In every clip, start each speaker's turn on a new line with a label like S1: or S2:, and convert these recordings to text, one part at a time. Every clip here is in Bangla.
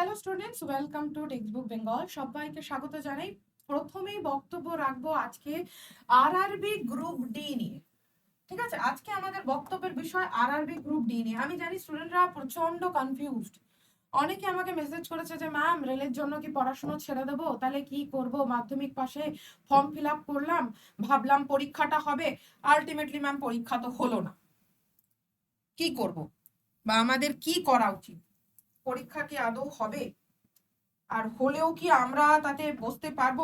S1: Hello students welcome to textbook Bengal সবাইকে স্বাগত জানাই। প্রথমেই বক্তব্য রাখব আজকে আরআরবি গ্রুপ ডি নিয়ে। ঠিক আছে? আজকে আমাদের বক্তব্যের বিষয় আরআরবি গ্রুপ ডি নিয়ে। আমি জানি স্টুডেন্টরা প্রচণ্ড কনফিউজড অনেকে আমাকে মেসেজ করেছে যে ম্যাম রেলের জন্য কি পড়াশোনা ছেড়ে দেবো? তাহলে কি করব? মাধ্যমিক পাশে ফর্ম ফিল আপ করলাম, ভাবলাম পরীক্ষাটা হবে। আলটিমেটলি ম্যাম পরীক্ষা তো হলো না। কি করব? বা আমাদের কি করা উচিত? পরীক্ষা কি আদৌ হবে? আর হলেও কি আমরা তাতে বসতে পারব?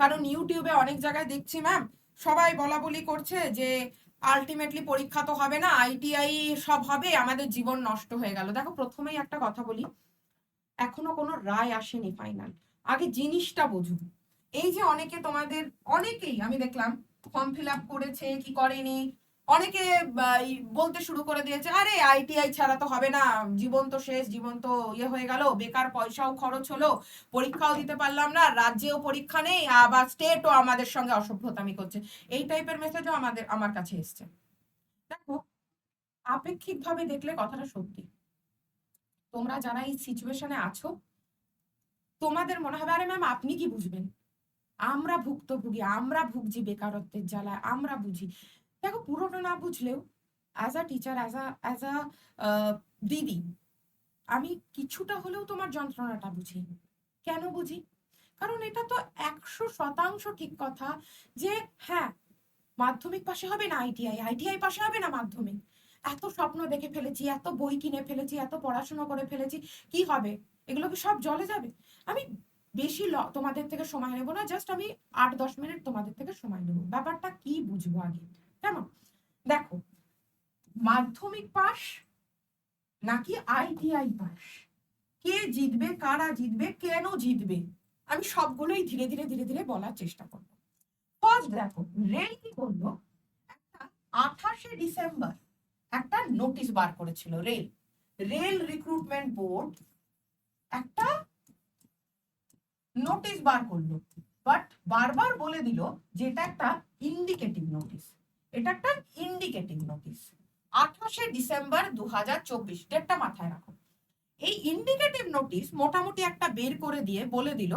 S1: কারণ ইউটিউবে অনেক জায়গায় দেখছি ম্যাম সবাই বলা বলি করছে যে আলটিমেটলি পরীক্ষা তো হবে না আইটিআই সব হবে, আমাদের জীবন নষ্ট হয়ে গেল। দেখো, প্রথমেই একটা কথা বলি, এখনও কোনো রায় আসেনি ফাইনাল আগে জিনিসটা বুঝুন। এই যে অনেকে তোমাদের, অনেকেই, আমি দেখলাম ফর্ম ফিল আপ করেছে, কি করেনি? অনেকে বলতে শুরু করে দিয়েছে, আরে আইটিআই ছাড়া তো হবে না। জীবন তো শেষ, জীবন তো ইয়ে হয়ে গেল। বেকার পয়সাও খরচ হলো, পরীক্ষাও দিতে পারলাম না, রাজ্যেও পরীক্ষা নেই, আবার স্টেটও আমাদের সঙ্গে অসভ্যতামি করছে। এই টাইপের মেসেজও আমাদের, আমার কাছে এসছে। দেখো, আপেক্ষিকভাবে দেখলে কথাটা সত্যি। তোমরা যারা এই সিচুয়েশনে আছো, তোমাদের মনে হবে, আরে ম্যাম আপনি কি বুঝবেন? আমরা ভুক্তভোগী, আমরা ভুগছি বেকারত্বের জ্বালায়, আমরা বুঝি। দেখো পুরোটা না বুঝলেও as a teacher as a as a দিদি, আমি কিছুটা হলেও তোমার যন্ত্রণাটা বুঝি। কেন বুঝি? কারণ এটা তো একশো শতাংশ ঠিক কথা যে হ্যাঁ মাধ্যমিক পাশে হবে না আইটিআই আইটিআই পাশে হবে না মাধ্যমিক। এত স্বপ্ন দেখে ফেলেছি, এত বই কিনে ফেলেছি, এত পড়াশোনা করে ফেলেছি, কি হবে? এগুলো কি সব জলে যাবে? আমি বেশি তোমাদের থেকে সময় নেব না জাস্ট আমি আট দশ মিনিট তোমাদের থেকে সময় নেব। ব্যাপারটা কি বুঝব আগে? কেমন? দেখো, মাধ্যমিক পাস নাকি আইটিআই পাস কে জিতবে, কারা জিতবে, কেন জিতবে? আমি সবগুলোই ধীরে ধীরে ধীরে ধীরে বলার চেষ্টা করব। ফার্স্ট দেখো, রেল কি করল? একটা আঠাশে ডিসেম্বর একটা নোটিশ বার করেছিল রেল। রেল রিক্রুটমেন্ট বোর্ড একটা নোটিশ বার করল। বাট বারবার বলে দিল যে এটা একটা ইন্ডিকেটিভ নোটিশ এটা একটা ইন্ডিকেটিভ নোটিশ আঠাশে ডিসেম্বর দু হাজার চব্বিশ ডেটটা মাথায় রাখো। এই ইন্ডিকেটিভ নোটিশ মোটামুটি একটা বের করে দিয়ে বলে দিল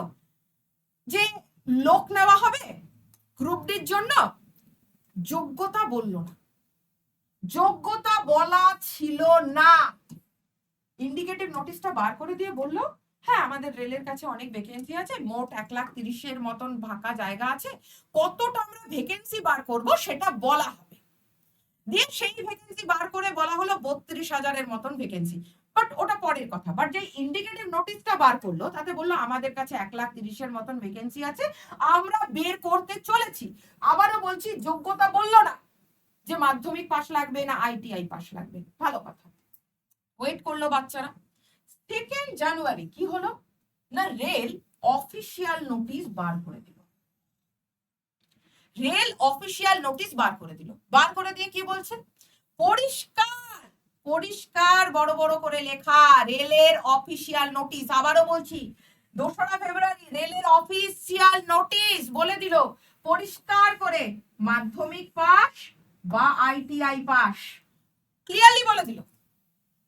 S1: যে লোক নেওয়া হবে গ্রুপ ডির জন্য যোগ্যতা বলল না। যোগ্যতা বলা ছিল না। ইন্ডিকেটিভ নোটিশটা বার করে দিয়ে বলল হ্যাঁ আমাদের রেলের কাছে অনেক ভ্যাকেন্সি আছে, মোট এক লাখ তিরিশের মতন ফাঁকা জায়গা আছে। কতটা আমরা ভ্যাকেন্সি বার করব সেটা বলা হবে। দিয়ে সেই ভ্যাকেন্সি বার করে বলা হলো বত্রিশ হাজারের মতন ভ্যাকেন্সি বাট ওটা পরের কথা। বাট যে ইন্ডিকেটিভ নোটিশটা বার করল, তাতে বলল আমাদের কাছে এক লাখ তিরিশের মতন ভ্যাকেন্সি আছে, আমরা বের করতে চলেছি। আবারও বলছি, যোগ্যতা বলল না যে মাধ্যমিক পাশ লাগবে না আইটিআই পাশ লাগবে ভালো কথা। ওয়েট করল বাচ্চারা। সেকেন্ড জানুয়ারি কি হলো? না রেল অফিসিয়াল নোটিশ বার করে দিল। রেল অফিসিয়াল নোটিশ বার করে দিল। বার করে দিয়ে কি বলছে? পরিষ্কার পরিষ্কার বড় বড় করে লেখা রেলের অফিসিয়াল নোটিশ আবারও বলছি, দোসরা ফেব্রুয়ারি রেলের অফিসিয়াল নোটিশ বলে দিল। পরিষ্কার করে মাধ্যমিক পাস বা আইটিআই পাস ক্লিয়ারলি বলে দিল।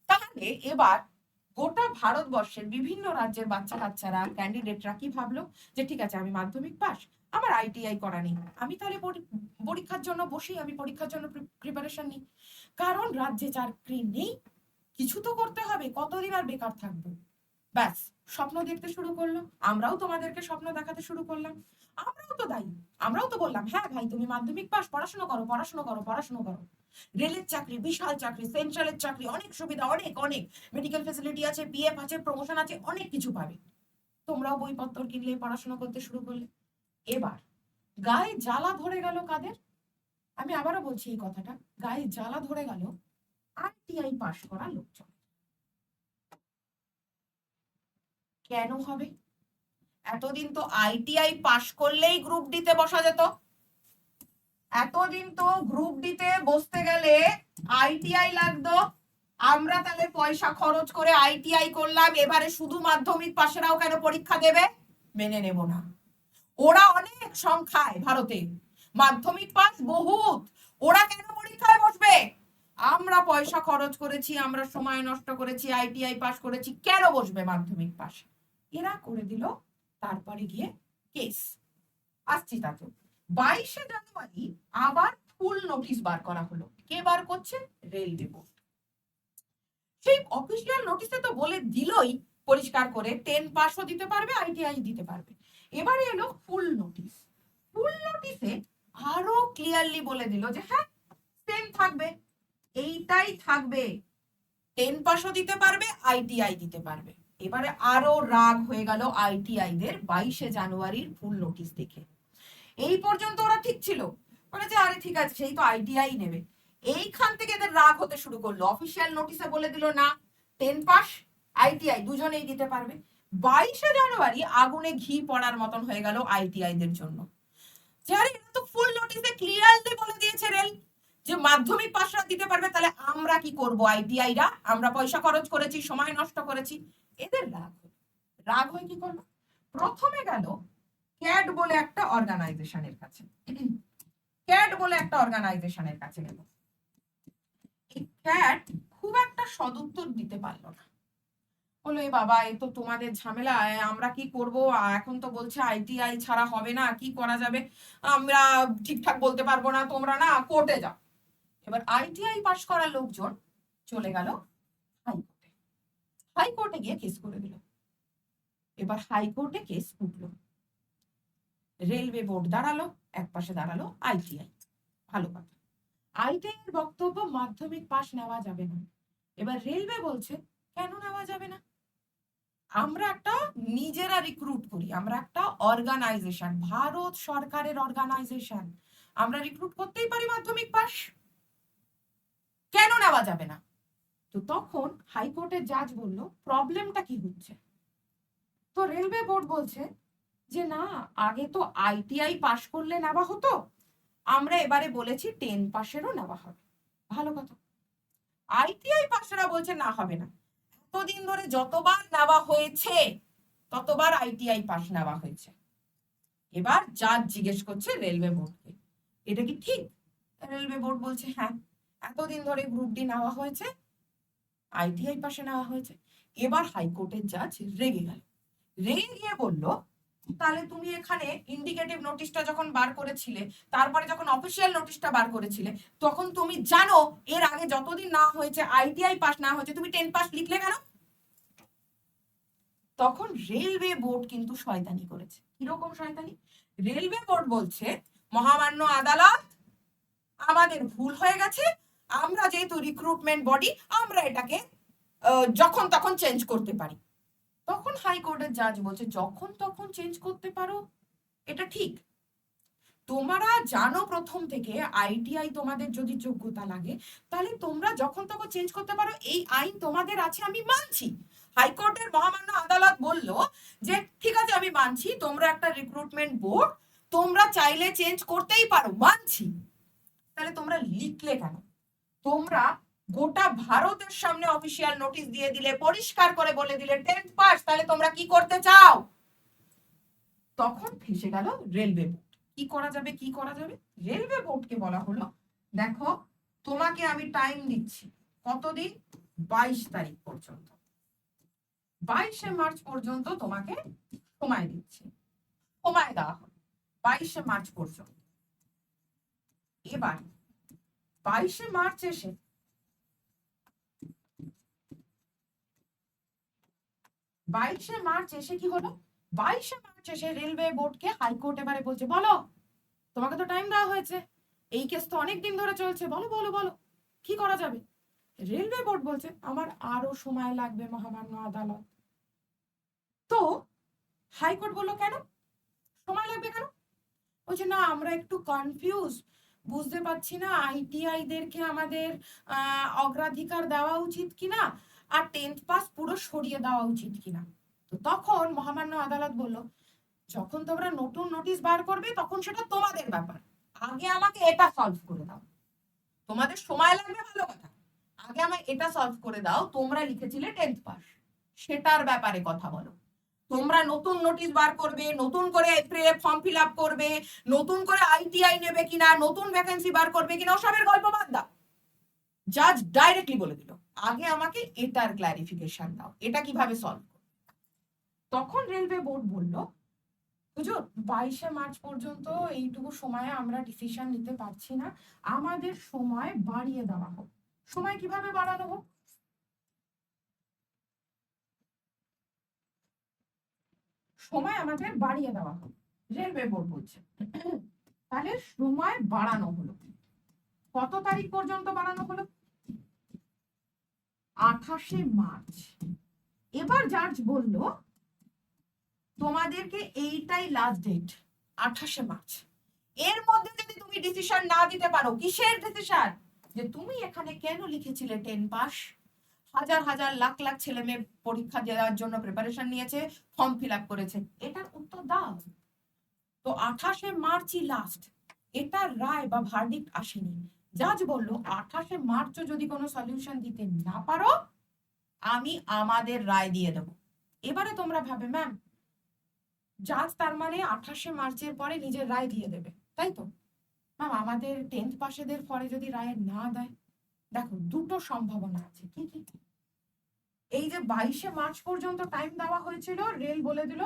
S1: তাহলে এবার গোটা ভারতবর্ষের বিভিন্ন রাজ্যের বাচ্চা কাচ্চারা ক্যান্ডিডেটরা কি ভাবলো? যে ঠিক আছে, আমি মাধ্যমিক পাস, আমার আইটিআই করা নেই। আমি তাহলে পরীক্ষার জন্য বসি আমি পরীক্ষার জন্য প্রিপারেশন নিই। কারণ রাজ্যে চাকরি নেই, কিছু তো করতে হবে, কতদিন আর বেকার থাকব? ব্যাস, স্বপ্ন দেখতে শুরু করল, আমরাও তোমাদেরকে স্বপ্ন দেখাতে শুরু করলাম। আমরাও তো দায়ী, আমরাও তো বললাম হ্যাঁ ভাই, তুমি মাধ্যমিক পাস, পড়াশোনা করো পড়াশোনা করো পড়াশোনা করো। রেলের চাকরি, বিশাল চাকরি, সেন্ট্রালের চাকরি, অনেক সুবিধা, অনেক অনেক। মেডিকেল ফেসিলিটি আছে পিএফ আছে প্রমোশন আছে, অনেক কিছু পাবে। তোমরাও বইপত্র কিনলে, পড়াশোনা করতে শুরু করলে। এবার, গায়ে জ্বালা ধরে গেল কাদের? আমি আবারও বলছি এই কথাটা, গায়ে জ্বালা ধরে গেল আইটিআই পাশ করা লোকজন। কেন হবে? এতদিন তো আইটিআই পাশ করলেই গ্রুপ ডিতে বসা যেত। এতদিন তো গ্রুপ ডিতে বসতে গেলে আইটিআই লাগতো। আমরা তাহলে পয়সা খরচ করে আইটিআই করলাম, এবারে শুধু মাধ্যমিক পাশেরাও কেন পরীক্ষা দেবে? মেনে নেব না। ওরা অনেক সংখ্যায় ভারতে। মাধ্যমিক পাস বহুত। ওরা কেন পরীক্ষায় বসবে? আমরা পয়সা খরচ করেছি, আমরা সময় নষ্ট করেছি আইটিআই পাস করেছি, কেন বসবে মাধ্যমিক পাস? এরা করে দিল, তারপরে গিয়ে কেস আসছি তাতে। বাইশে জানুয়ারি আবার ফুল নোটিশ বার করা হলো। কে বার করছে? রেলওয়ে বোর্ড সেই অফিসিয়াল নোটিশে তো বলে দিলই পরিষ্কার করে টেন পাসও দিতে পারবে আইটিআই দিতে পারবে। এবারে এলো ফুল নোটিশ ফুল নোটিশে আরও ক্লিয়ারলি বলে দিল যে হ্যাঁ সেম থাকবে, এইটাই থাকবে। টেন পাসও দিতে পারবে আইটিআই দিতে পারবে। এবারে আরও রাগ হয়ে গেল আইটিআই দের বাইশে জানুয়ারির ফুল নোটিশ দেখে। এই পর্যন্ত ওরা ঠিক ছিল। বলেছে, আরে ঠিক আছে, সেই তো আইটিআই নেবে। এইখান থেকে এদের রাগ হতে শুরু করল। অফিসিয়াল নোটিশে বলে দিল, না টেন পাস আইটিআই দুজনেই দিতে পারবে। বাইশে জানুয়ারি আগুনে ঘি পড়ার মতন হয়ে গেল আইটিআই দের জন্য। যে এটা তো ফুল নোটিশে ক্লিয়ারলি বলে দিয়েছে রেল, যে মাধ্যমিক পাশরা দিতে পারবে, তাহলে আমরা কি করব আইটিআইরা আমরা পয়সা খরচ করেছি, সময় নষ্ট করেছি। এদের রাগ। রাগ হয়ে কি করল? প্রথমে গেল ক্যাড বলে একটা অর্গানাইজেশনের কাছে। ক্যাট বলে একটা অর্গানাইজেশনের কাছে গেল। ক্যাড খুব একটা সদুত্তর দিতে পারল না। বলল, এ বাবা, এ তো তোমাদের ঝামেলা আমরা কি করব? এখন তো বলছে আইটিআই ছাড়া হবে না, কি করা যাবে? আমরা ঠিকঠাক বলতে পারব না, তোমরা না কোর্টে যাও। এবার আইটিআই পাশ করা লোকজন চলে গেল হাইকোর্টে। হাইকোর্টে গিয়ে কেস করে দিল। এবার হাইকোর্টে কেস উঠল। রেলওয়ে বোর্ড দাঁড়াল, এক পাশে দাঁড়াল আইটিআই ভালো কথা। আইটিআই এর বক্তব্য মাধ্যমিক পাশ নেওয়া যাবে না। এবার রেলওয়ে বলছে, কেন নেওয়া যাবে না? আমরা একটা নিজেরা রিক্রুট করি, আমরা একটা অর্গানাইজেশন ভারত সরকারের অর্গানাইজেশন আমরা রিক্রুট করতেই পারি মাধ্যমিক পাস কেন নেওয়া যাবে না? তো তখন হাইকোর্টের জাজ বলল প্রবলেমটা কি হচ্ছে? তো রেলওয়ে বোর্ড বলছে যে না, আগে তো আইটিআই পাশ করলে নেওয়া হতো, আমরা এবারে বলেছি টেন পাশেরও নেওয়া হবে। ভালো কথা। আইটিআই পাশেরা বলছে না, হবে না। এতদিন ধরে যতবার নেওয়া হয়েছে, ততবার আইটিআই পাশ নেওয়া হয়েছে। এবার জাজ জিজ্ঞেস করছে রেলওয়ে বোর্ডকে। এটা কি ঠিক? রেলওয়ে বোর্ড বলছে হ্যাঁ এতদিন ধরে গ্রুপ ডি নেওয়া হয়েছে আইটিআই পাশে নেওয়া হয়েছে। এবার হাইকোর্টের জাজ রেগে গেল। রেগে গিয়ে বলল তাহলে তুমি এখানে ইন্ডিকেটিভ নোটিশটা যখন বার করেছিলে, তারপরে যখন অফিসিয়াল নোটিশটা বার করেছিলে, তখন তুমি জানো এর আগে যতদিন না হয়েছে আইটিআই পাস না হয়েছে, তুমি টেন পাস লিখলে কেন? তখন রেলওয়ে বোর্ড কিন্তু শয়তানি করেছে। কীরকম শয়তানি? রেলওয়ে বোর্ড বলছে, মহামান্য আদালত, আমাদের ভুল হয়ে গেছে, আমরা যেহেতু রিক্রুটমেন্ট বডি আমরা এটাকে যখন তখন চেঞ্জ করতে পারি। তখন হাইকোর্টের জাজ বলছে, যখন তখন চেঞ্জ করতে পারো, এটা ঠিক। তোমরা জানো প্রথম থেকে আইটিআই তোমাদের যদি যোগ্যতা লাগে, তাহলে তোমরা যখন তখন চেঞ্জ করতে পারো, এই আইন তোমাদের আছে, আমি মানছি। হাইকোর্টের মহামান্য আদালত বলল যে, ঠিক আছে, আমি মানছি, তোমরা একটা রিক্রুটমেন্ট বোর্ড তোমরা চাইলে চেঞ্জ করতেই পারো, মানছি। তাহলে তোমরা লিখলে কেন? তোমরা গোটা ভারতের সামনে অফিসিয়াল নোটিশ দিয়ে দিলে, পরিষ্কার করে বলে দিলে টেন্থ পাস তাহলে তোমরা কি করতে চাও? তখন ফেসে গেল রেলওয়ে বোর্ড কি করা যাবে, কি করা যাবে? রেলওয়ে বোর্ডকে বলা হলো, দেখো, তোমাকে আমি টাইম দিচ্ছি কতদিন? বাইশ তারিখ পর্যন্ত। বাইশে মার্চ পর্যন্ত তোমাকে সময় দিচ্ছি। সময় দেওয়া হলো। বাইশে মার্চ পর্যন্ত। এবার বাইশে মার্চ এসে বাইশে মার্চ এসে কি হলো? বাইশে মার্চ এসে রেলওয়ে বোর্ডকে হাইকোর্ট এবারে বলছে, বলো, তোমাকে তো টাইম দেওয়া হয়েছে। এই কেস তো অনেক দিন ধরে চলছে। বলো বলো বলো, কি করা যাবে? রেলওয়ে বোর্ড বলছে, আমার আরও সময় লাগবে, মহামান্য আদালত। তো হাইকোর্ট বলল, কেন? সময় লাগবে কেন? বলছে, না, আমরা একটু কনফিউজ বুঝতে পারছি না আইটিআই দেরকে আমাদের অগ্রাধিকার দেওয়া উচিত কিনা? আর টেন্থ পাস পুরো সরিয়ে দেওয়া উচিত কিনা? তো তখন মহামান্য আদালত বলল, যখন তোমরা নতুন নোটিশ বার করবে, তখন সেটা তোমাদের ব্যাপার। আগে আমাকে এটা সলভ করে দাও। তোমাদের সময় লাগবে, ভালো কথা। আগে আমায় এটা সলভ করে দাও, তোমরা লিখেছিলে টেন্থ পাস সেটার ব্যাপারে কথা বলো। তোমরা নতুন নোটিশ বার করবে, নতুন করে ফর্ম ফিল আপ করবে, নতুন করে আইটিআই নেবে কিনা, নতুন ভ্যাকেন্সি বার করবে কিনা, ওসবের গল্প বাদ দাও। জাজ ডাইরেক্টলি বলে দিল। আগে আমাকে এটার ক্ল্যারিফিকেশন দাও, এটা কীভাবে সলভ তখন রেলওয়ে বোর্ড বলল বুঝো বাইশে মার্চ পর্যন্ত এইটুকু সময়ে আমরা ডিসিশন নিতে পারছি না। আমাদের সময় বাড়িয়ে দেওয়া হোক। সময় কীভাবে বাড়ানো হোক? সময় আমাদের বাড়িয়ে দেওয়া হোক। রেলওয়ে বোর্ড বলছে, তাহলে সময় বাড়ানো হলো। কত তারিখ পর্যন্ত বাড়ানো হলো? আঠাশে মার্চ। এবার জাজ বলল, তোমাদেরকে এইটাই লাস্ট ডেট আঠাশে মার্চ। এর মধ্যে যদি তুমি ডিসিশন না দিতে পারো, কিসের ডিসিশন যে তুমি এখানে কেন লিখেছিলে টেন পাস হাজার হাজার লাখ লাখ ছেলে মেয়ে পরীক্ষা দেওয়ার জন্য প্রিপারেশন নিয়েছে ফর্ম ফিল আপ করেছে। এটার উত্তর দাও। তো আঠাশে মার্চই লাস্ট এটার রায় বা ভার্ডিক্ট আসেনি। জাজ বলল, আঠাশে মার্চও যদি কোনো সলিউশন দিতে না পারো, আমি আমাদের রায় দিয়ে দেবো। এবারে তোমরা ভাবে ম্যাম জাজ তার মানে আঠাশে মার্চের পরে নিজের রায় দিয়ে দেবে, তাই তো? ম্যাম আমাদের টেন্থ পাশেদের পরে যদি রায় না দেয়, দেখো, দুটো সম্ভাবনা আছে। কি কি এই যে বাইশে মার্চ পর্যন্ত টাইম দেওয়া হয়েছিল রেল বলে দিল,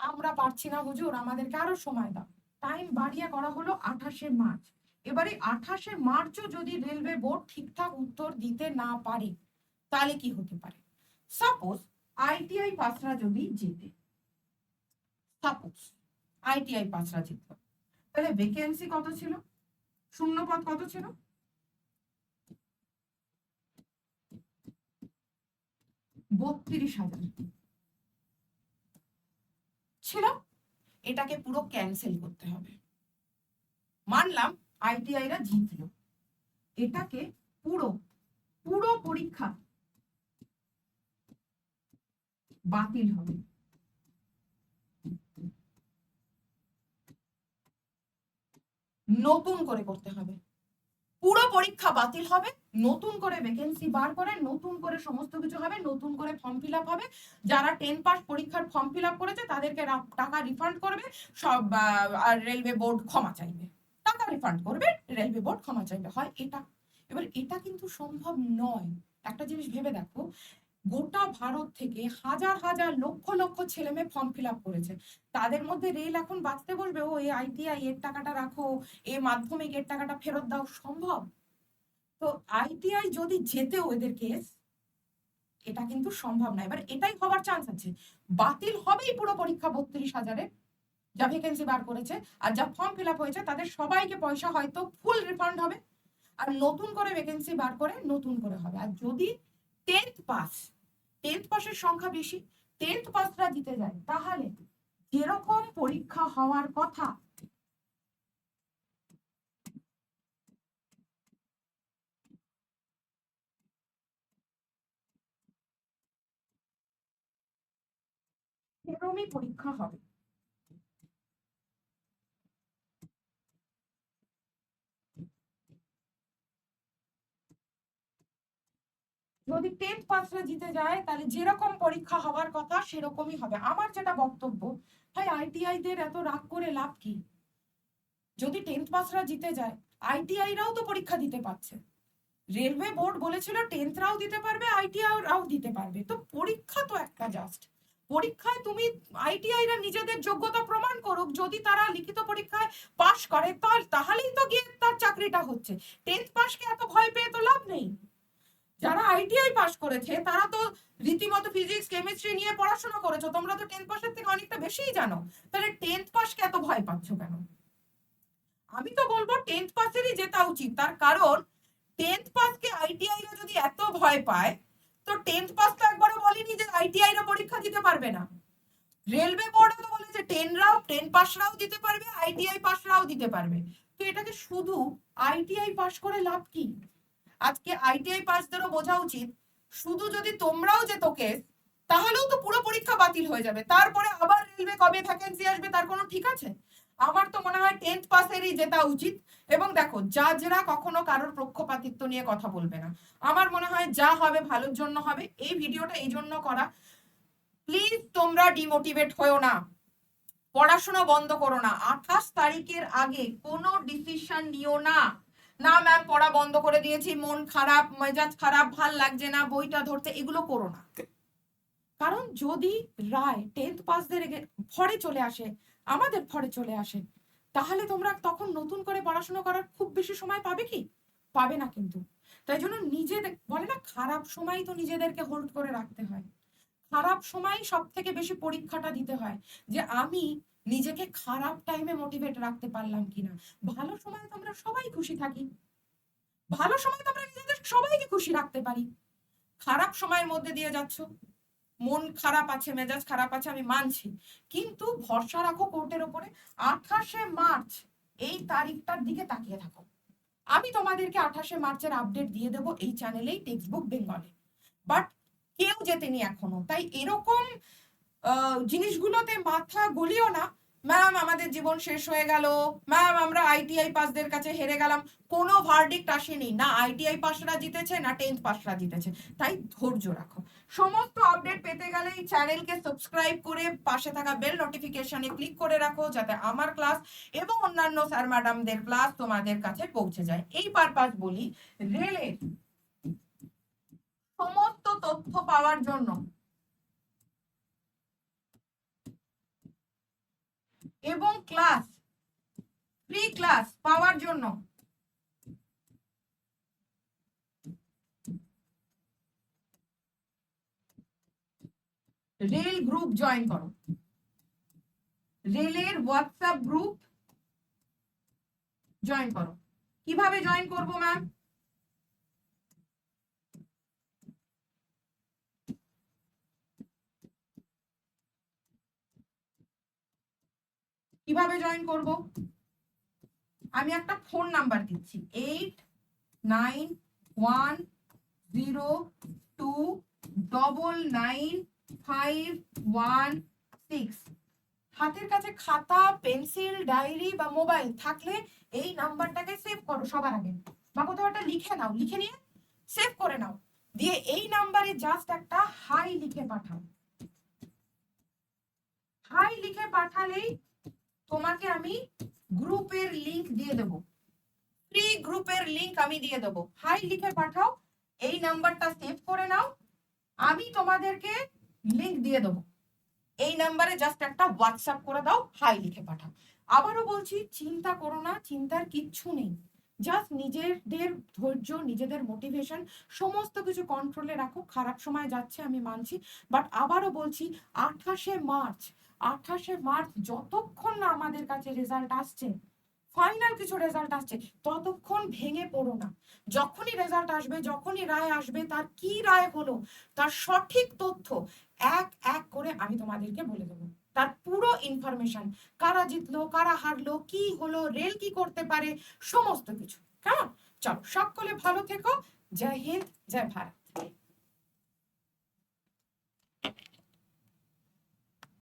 S1: আমরা পারছি না হুজুর, আমাদেরকে আরও সময় দাও। টাইম বাড়িয়ে করা হলো আঠাশে মার্চ। এবারে আঠাশে মার্চও যদি রেলওয়ে বোর্ড ঠিকঠাক উত্তর দিতে না পারে, তাহলে কি হতে পারে? সাপোজ আইটিআই পাসরা যদি জেতে সাপোজ আইটিআই পাসরা জিতলো, তাহলে ভ্যাকেন্সি কত ছিল? শূন্য পদ কত ছিল? বত্রিশ হাজার। ছিল? এটাকে পুরো ক্যান্সেল করতে হবে। মানলাম আইটিআই রা জিতলো। এটাকে পুরো পুরো পরীক্ষা বাতিল হবে। নতুন করে করতে হবে। পুরো পরীক্ষা বাতিল হবে, নতুন করে ভ্যাকেন্সি বার করে, নতুন করে সমস্ত কিছু হবে, নতুন করে ফর্ম ফিল হবে। যারা টেন পাস পরীক্ষার ফর্ম ফিল করেছে, তাদেরকে টাকা রিফান্ড করবে, সব আর রেলওয়ে বোর্ড ক্ষমা চাইবে। রিফান্ড করবে রেলওয়ে বোর্ড ক্ষমা চাইবে। হয় এটা। এবার এটা কিন্তু সম্ভব নয়। একটা জিনিস ভেবে দেখো, গোটা ভারত থেকে হাজার হাজার লক্ষ লক্ষ ছেলে মেয়ে ফর্ম ফিল আপ করেছে। তাদের মধ্যে রেল এখন বাঁচতে বলবে, ও, এই আইটিআই এর টাকাটা রাখো, এ মাধ্যমিক, এর টাকাটা ফেরত দাও। সম্ভব? তো আইটিআই যদি যেতেও এদের কেস এটা কিন্তু সম্ভব না। এবার এটাই হবার চান্স আছে। বাতিল হবেই পুরো পরীক্ষা বত্রিশ হাজারে যা ভ্যাকেন্সি বার করেছে আর যা ফর্ম ফিল আপ হয়েছে, তাদের সবাইকে পয়সা হয়তো ফুল রিফান্ড হবে। আর নতুন করে ভ্যাকেন্সি বার করে নতুন করে হবে। আর যদি টেন্থ পাস টেন্থ পাসের সংখ্যা বেশি টেন্থ পাসরা জিতে যায়, তাহলে যেরকম পরীক্ষা হওয়ার কথা, সেরকমই পরীক্ষা হবে। যদি টেন্থ পাসরা জিতে যায়, তাহলে যেরকম পরীক্ষা হওয়ার কথা, সেরকমই হবে। আমার যেটা বক্তব্য, ভাই আইটিআই দের এত রাগ করে লাভ কি? যদি টেন্থ পাসরা জিতে যায় আইটিআই রাও তো পরীক্ষা দিতে পারছে। রেলওয়ে বোর্ড বলেছিল টেন্থরাও দিতে পারবে আইটিআই রাও দিতে পারবে। তো পরীক্ষা তো একটা জাস্ট পরীক্ষায় তুমি আইটিআই রা নিজেদের যোগ্যতা প্রমাণ করুক, যদি তারা লিখিত পরীক্ষায় পাশ করে তাহলেই তো গিয়ে তার চাকরিটা হচ্ছে। টেন্থ পাসকে এত ভয় পেয়ে তো লাভ নেই। যারা আইটিআই পাস করেছে, তারা তো রীতিমতো ফিজিক্স কেমিস্ট্রি নিয়ে পড়াশোনা করেছ, তোমরা তো টেন্থ পাসের থেকে অনেকটা বেশিই জানো। তাহলে টেন্থ পাসকে এত ভয় পাচ্ছ কেন? আমি তো বলব টেন্থ পাসেরই জেতা উচিত, তার কারণ টেন্থ পাসকে আইটিআই রা যদি এত ভয় পায়, তো টেন্থ পাস তো একবারও বলেনি যে আইটিআই রা পরীক্ষা দিতে পারবে না। রেলওয়ে বোর্ডও তো বলেছে রাও টেন পাসরাও দিতে পারবে আইটিআই পাসরাও দিতে পারবে। তো এটাকে শুধু আইটিআই পাস করে লাভ কি? আজকে আইটিআই পাসদেরও বোঝা উচিত। শুধু যদি তোমরাও যেত কেস তাহলেও তো পুরো পরীক্ষা বাতিল হয়ে যাবে। তারপরে আবার রেলওয়ে কবে ভ্যাকেন্সি আসবে তার কোনো ঠিক আছে? আমার তো মনে হয় টেন্থ পাসেরই জেতা উচিত। এবং দেখো জাজরা কখনো কারোর পক্ষপাতিত্ব নিয়ে কথা বলবে না। আমার মনে হয় যা হবে ভালোর জন্য হবে। এই ভিডিওটা এই জন্য করা। প্লিজ তোমরা ডিমোটিভেট হয়েও না। পড়াশোনা বন্ধ করো না। আঠাশ তারিখের আগে কোনো ডিসিশন নিও না। না ম্যাম পড়া বন্ধ করে দিয়েছি মন খারাপ মেজাজ খারাপ ভালো লাগছে না বইটা ধরতে এগুলো করো না। কারণ যদি রায় টেন্থ পাসদের ফরে চলে আসে আমাদের ফরে চলে আসে তাহলে তোমরা তখন নতুন করে পড়াশোনা করার খুব বেশি সময় পাবে কি? পাবে না কিন্তু। তাই জন্য নিজেদের বলে না খারাপ সময় তো নিজেদেরকে হোল্ড করে রাখতে হয়। খারাপ সময় সব থেকে বেশি পরীক্ষাটা দিতে হয় যে আমি নিজেকে খারাপ টাইমে মোটিভেট রাখতে পারলাম কিনা? ভালো সময় তো আমরা সবাই খুশি থাকি। ভালো সময় তো আমরা নিজেদের সবাইকে খুশি রাখতে পারি। খারাপ সময়ের মধ্যে দিয়ে যাচ্ছ। মন খারাপ আছে, মেজাজ খারাপ আছে, আমি মানছি। কিন্তু ভরসা রাখো কোর্টের ওপরে। আঠাশে মার্চ, এই তারিখটার দিকে তাকিয়ে থাকো। আমি তোমাদেরকে আঠাশে মার্চের আপডেট দিয়ে দেবো এই চ্যানেলেই টেক্সট বুক বেঙ্গলে বাট কেউ যেতেনি এখনও। তাই এরকম জিনিসগুলোতে মাথা গলিও না। ম্যাম আমাদের জীবন শেষ হয়ে গেল। ম্যাম আমরা আইটিআই পাসদের কাছে হেরে গেলাম। কোনো ভার্ডিক্ট আসেনি। না আইটিআই পাসরা জিতেছে, না টেন্থ পাসরা জিতেছে। তাই ধৈর্য রাখো। সমস্ত আপডেট পেতে গেলে এই চ্যানেলকে সাবস্ক্রাইব করে পাশে থাকা বেল নোটিফিকেশনে ক্লিক করে রাখো, যাতে আমার ক্লাস এবং অন্যান্য স্যার ম্যাডামদের ক্লাস তোমাদের কাছে পৌঁছে যায়। এই পারপাস বলি রেলের সমস্ত তথ্য পাওয়ার জন্য এবং ক্লাস ফ্রি ক্লাস পাওয়ার জন্য। রেল গ্রুপ জয়েন করো। রেলের হোয়াটসঅ্যাপ গ্রুপ জয়েন করো। কীভাবে জয়েন করব ম্যাম কীভাবে জয়েন করব? আমি একটা ফোন নাম্বার দিচ্ছি eight nine one zero two double nine five one six হাতের কাছে খাতা পেন্সিল ডায়েরি বা মোবাইল থাকলে এই নাম্বারটাকে সেভ করো সবার আগে। বা কোথাও একটা লিখে নাও, লিখে নিয়ে সেভ করে নাও। দিয়ে এই নাম্বারে জাস্ট একটা হাই লিখে পাঠাও। হাই লিখে পাঠালেই তোমাকে আমি গ্রুপের লিংক দিয়ে দেব। ফ্রি গ্রুপের লিংক আমি দিয়ে দেবো। হাই লিখে পাঠাও। এই নাম্বারটা সেভ করে নাও। আমি তোমাদেরকে লিংক দিয়ে দেবো। এই নাম্বারে জাস্ট একটা হোয়াটসঅ্যাপ করে দাও। হাই লিখে পাঠাও। আবারও বলছি, চিন্তা করো না, চিন্তার কিচ্ছু নেই। জাস্ট নিজেদের ধৈর্য, নিজেদের মোটিভেশন সমস্ত কিছু কন্ট্রোলে রাখো। খারাপ সময় যাচ্ছে, আমি মানছি। বাট আবারও বলছি, আঠাশে মার্চ আঠাশে মার্চ যতক্ষণ না আমাদের কাছে রেজাল্ট আসছে ফাইনাল কিছু রেজাল্ট আসছে, ততক্ষণ ভেঙে পড়ো না। যখনই রেজাল্ট আসবে, যখনই রায় আসবে, তার কি রায় হলো, তার সঠিক তথ্য এক এক করে আমি তোমাদেরকে বলে দেবো। তার পুরো ইনফরমেশন কারা জিতলো, কারা হারলো, কি হলো রেল কি করতে পারে, সমস্ত কিছু। কেমন? চলো, সকলে ভালো থেকো। জয় হিন্দ, জয় ভারত।